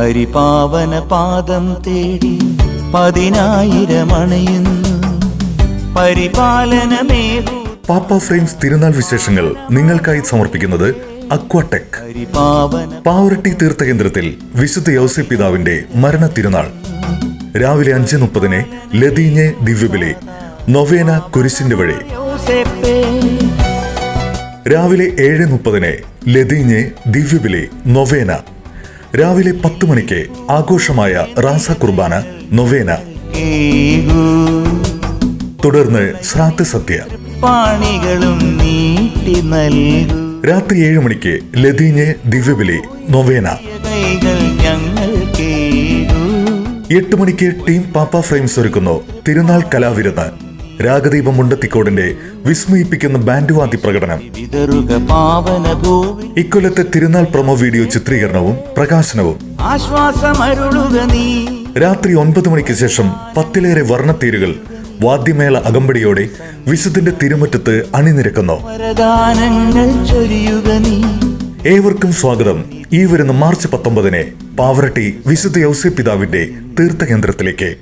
പരിപാവന പാദം തേടി പതിനായിരം അണയുന്നു. പരിപാലനമേകൂ പാപ്പ ഫ്രെയിംസ് തിരുനാൾ വിശേഷങ്ങൾ നിങ്ങൾക്കായി സമർപ്പിക്കുന്നത് അക്വാടെക്. പാവറട്ടി തീർത്ഥകേന്ദ്രത്തിൽ വിശുദ്ധ യൗസി പിതാവിന്റെ മരണ തിരുനാൾ രാവിലെ അഞ്ച് മുപ്പതിന് ലതീഞ്ഞ് ദിവ്യബിലെ നൊവേന കുരിശിന്റെ വഴി. രാവിലെ ഏഴ് മുപ്പതിന് ലതീഞ്ഞ് ദിവ്യബിലെ നൊവേന. രാവിലെ പത്ത് മണിക്ക് ആഘോഷമായ റാസ കുർബാന നൊവേന. തുടർന്ന് ശ്രാദ്ധ സദ്യ. പാണികളും നീട്ടി നൽകൂ. രാത്രി ഏഴ് മണിക്ക് ലതീഞ്ഞ് ദിവ്യബലി നൊവേന. എട്ട് മണിക്ക് ടീം പാപ്പ ഫ്രെയിംസ് ഒരുക്കുന്നു. തിരുനാൾ കലാവിരുന്ന്. രാഗദീപം മുണ്ടത്തിക്കോടിന്റെ വിസ്മയിപ്പിക്കുന്ന ബാൻഡുവാദി വാദ്യ പ്രകടനം ഇക്കൊല്ലത്തെ തിരുനാൾ പ്രൊമോ വീഡിയോ ചിത്രീകരണവും പ്രകാശനവും. രാത്രി ഒൻപത് മണിക്ക് ശേഷം പത്തിലേറെ വർണത്തീരുകൾ വാദ്യമേള അകമ്പടിയോടെ വിശുദ്ധിന്റെ തിരുമുറ്റത്ത് അണിനിരക്കുന്നു. ഏവർക്കും സ്വാഗതം. ഈ വരുന്ന മാർച്ച് പത്തൊമ്പതിന് പാവറട്ടി വിശുദ്ധ യൗസെ പിതാവിന്റെ തീർത്ഥകേന്ദ്രത്തിലേക്ക്.